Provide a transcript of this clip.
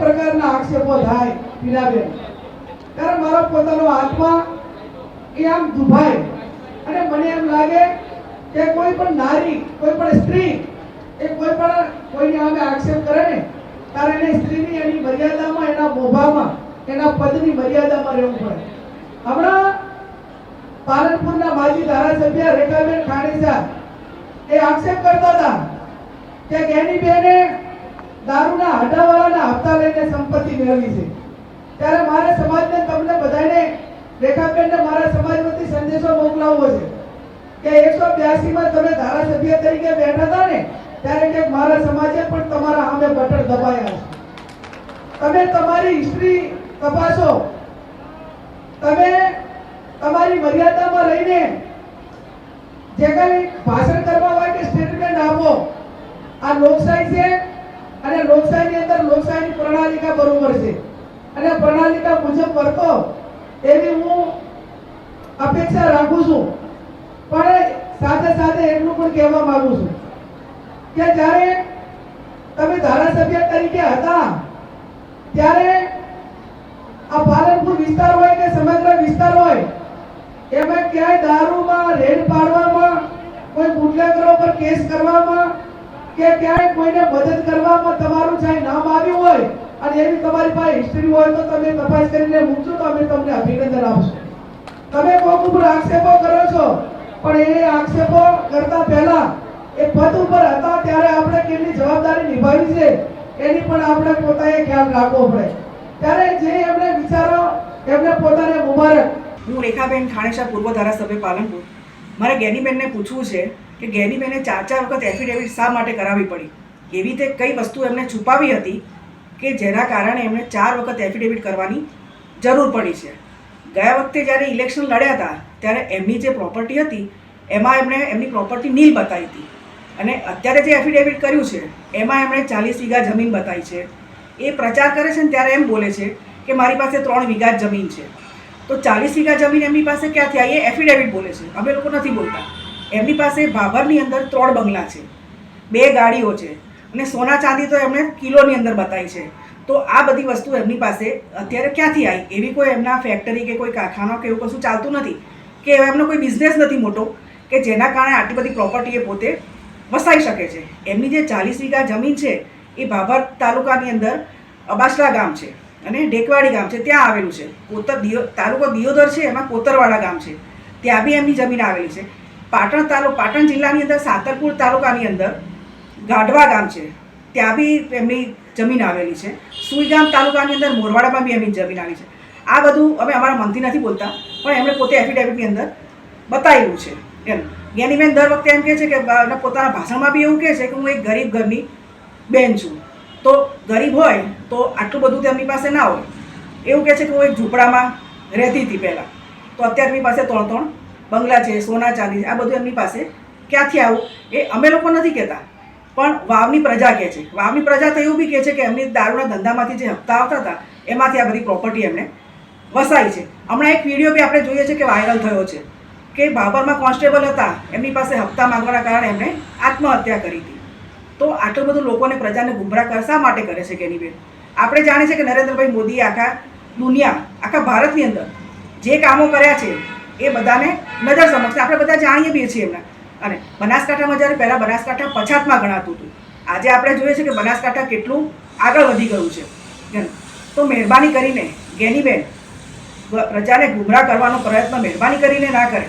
પ્રકારના આક્ષેપો થાય પીનાબેન ત્યારે મારો પોતાનો આત્મા એ આમ દુભાય. અને મને એમ લાગે કે કોઈ પણ નારી, કોઈ પણ સ્ત્રી એ કોઈ પણ કોઈની સામે આક્ષેપ કરે ને, ત્યારે એને સ્ત્રીની એની મર્યાદામાં, એના મોભામાં, એના પદની મર્યાદામાં રહેવું પડે. હમણાં પાલનપુરના માજી ધારાસભ્ય રેખાબેન ખાણીસા એ આક્ષેપ કરતા હતા કે ગેનીબેને દારૂના હટાવાળાના હપ્તા લઈને સંપત્તિ મેળવી છે. ત્યારે મારે સમાજને તમને બધાને રેખાબેનને મારા સમાજમાંથી સંદેશો મોકલાવવો છે કે એકસો બ્યાસીમાં તમે ધારાસભ્ય તરીકે બેઠા હતા ને, ત્યારે કે મારા સમાજે પણ તમારા સામે બટન દબાયા છે. તમે તમારી હિસ્ટ્રી તપાસો. તમે તમારી મર્યાદામાં રહીને જે કઈ ભાષણ કરવા કે સ્ટેટમેન્ટ આપો, આ લોકશાહી છે અને લોકશાહીની અંદર લોકશાહીની પ્રણાલિકા બરોબર છે. અને પ્રણાલિકા મુજબ વર્તો એવી હું અપેક્ષા રાખું છું. પણ સાથે સાથે એટલું પણ કહેવા માંગુ છું કે જ્યારે તમે ધારાસભ્ય તરીકે હતા, ત્યારે આ પાલનપુર વિસ્તાર હોય કે સમગ્ર વિસ્તાર હોય, એમાં ક્યાંય દારૂમાં રેડ પાડવામાં, કોઈ બુટલેગરો પર કેસ કરવામાં કે ક્યાંય કોઈને મદદ કરવામાં તમારું ચાહે નામ આવ્યું હોય અને એની તમારી પાસે હિસ્ટ્રી હોય તો તમે તપાસ કરીને મૂકજો તો અમે તમને અભિનંદન આપશું. તમે કોક ઉપર આક્ષેપો કરો છો, પણ એ આક્ષેપો કરતા પહેલા એ પદ ઉપર હતા ત્યારે આપણે કેટલી જવાબદારી નિભાવી છે, એની પણ આપણે પોતાએ ખ્યાલ રાખવો પડે. ત્યારે જે એમને વિચારો, એમને પોતાને મુબારક. હું રેખાબેન ખાણેશા પૂર્વ ધારાસભ્ય પાલનપુર. મારે ગેનીબેનને પૂછવું છે કે ગેનીબેને ચાર ચાર વખત એફિડેવિટ શા માટે કરાવવી પડી? એવી રીતે કઈ વસ્તુ એમને છુપાવી હતી કે જેના કારણે એમણે ચાર વખત એફિડેવિટ કરવાની જરૂર પડી છે? ગયા વખતે જ્યારે ઇલેક્શન લડ્યા હતા, ત્યારે એમની જે પ્રોપર્ટી હતી, એમાં એમણે એમની પ્રોપર્ટી નીલ બતાવી હતી. અને અત્યારે જે એફિડેવિટ કર્યું છે, એમાં એમણે ચાલીસ વીઘા જમીન બતાવી છે. એ પ્રચાર કરે છે ને ત્યારે એમ બોલે છે કે મારી પાસે ત્રણ વીઘા જમીન છે. તો ચાલીસ વીઘા જમીન એમની પાસે ક્યાંથી આવી એ એફિડેવિટ બોલે છે. અમે લોકો નથી બોલતા. એમની પાસે ભાભરની અંદર ત્રણ બંગલા છે. બે ગાડીઓ છે. અને સોના ચાંદી તો એમણે કિલોની અંદર બતાવી છે. તો આ બધી વસ્તુ એમની પાસે અત્યારે ક્યાંથી આવી? એવી કોઈ એમના ફેક્ટરી કે કોઈ કારખાનો કે એવું કશું ચાલતું નથી? કે એમનો કોઈ બિઝનેસ નથી મોટો? કે જેના કારણે આટલી બધી પ્રોપર્ટી એ પોતે વસાઈ શકે છે? એમની જે ચાલીસ વીઘા જમીન છે, એ ભાભર તાલુકાની અંદર અબાસડા ગામ છે અને ઢેકવાડી ગામ છે. ત્યાં આવેલું છે. કોતર દિયો, તાલુકો દિયોદર છે, એમાં કોતરવાડા ગામ છે. ત્યાં બી એમની જમીન આવેલી છે. પાટણ તાલુ પાટણ જિલ્લાની અંદર, સાતરપુર તાલુકાની અંદર ગાઢવા ગામ છે. ત્યાં બી એમની જમીન આવેલી છે. સુઈગામ તાલુકાની અંદર, મોરવાડામાં બી એમની જમીન આવી છે. આ બધું અમે અમારા મનથી નથી બોલતા, પણ એમણે પોતે એફિડેવિટની અંદર બતાવ્યું છે. એમ. જ્ઞાનીબેન દર વખતે એમ કહે છે કે પોતાના ભાષણમાં બી એવું કહે છે કે, હું એક ગરીબ ઘરની બેન છું. તો ગરીબ હોય, તો આટલું બધું તેમની પાસે ના હોય. એવું કહે છે કે, હું એક ઝૂંપડામાં રહેતી હતી પહેલાં. તો અત્યારે એમની પાસે ત્રણ ત્રણ બંગલા છે, સોના ચાંદી છે, આ બધું એમની પાસે. ક્યાંથી આવું? એ અમે લોકો નથી કહેતા. પણ વાવની પ્રજા કહે છે. વાવની પ્રજા તો એવું બી કહે છે કે એમની દારૂના ધંધામાંથી જે હપ્તા આવતા હતા, એમાંથી આ બધી પ્રોપર્ટી એમને વસાઈ છે. હમણાં એક વીડિયો બી આપણે જોઈએ છે કે વાયરલ થયો છે કે બાબરમાં કોન્સ્ટેબલ હતા. એમની પાસે હપ્તા માંગવાના કારણે એમણે આત્મહત્યા કરી હતી. તો આટલું બધું લોકોને પ્રજાને ગુમરાહ કર શા માટે કરે છે કેની બેન? આપણે જાણીએ છીએ કે નરેન્દ્રભાઈ મોદીએ આખા દુનિયા, આખા ભારતની અંદર જે કામો કર્યા છે એ બધાને નજર સમક્ષ. આપણે બધા જાણીએ બી છીએ એમના. અને બનાસકાંઠામાં જ્યારે પહેલાં બનાસકાંઠા પછાતમાં ગણાતું હતું, આજે આપણે જોઈએ છીએ કે બનાસકાંઠા કેટલું આગળ વધી ગયું છે. તો મહેરબાની કરીને ગેનીબેન પ્રજાને ગુમરાહ કરવાનો પ્રયત્ન મહેરબાની કરીને ના કરે.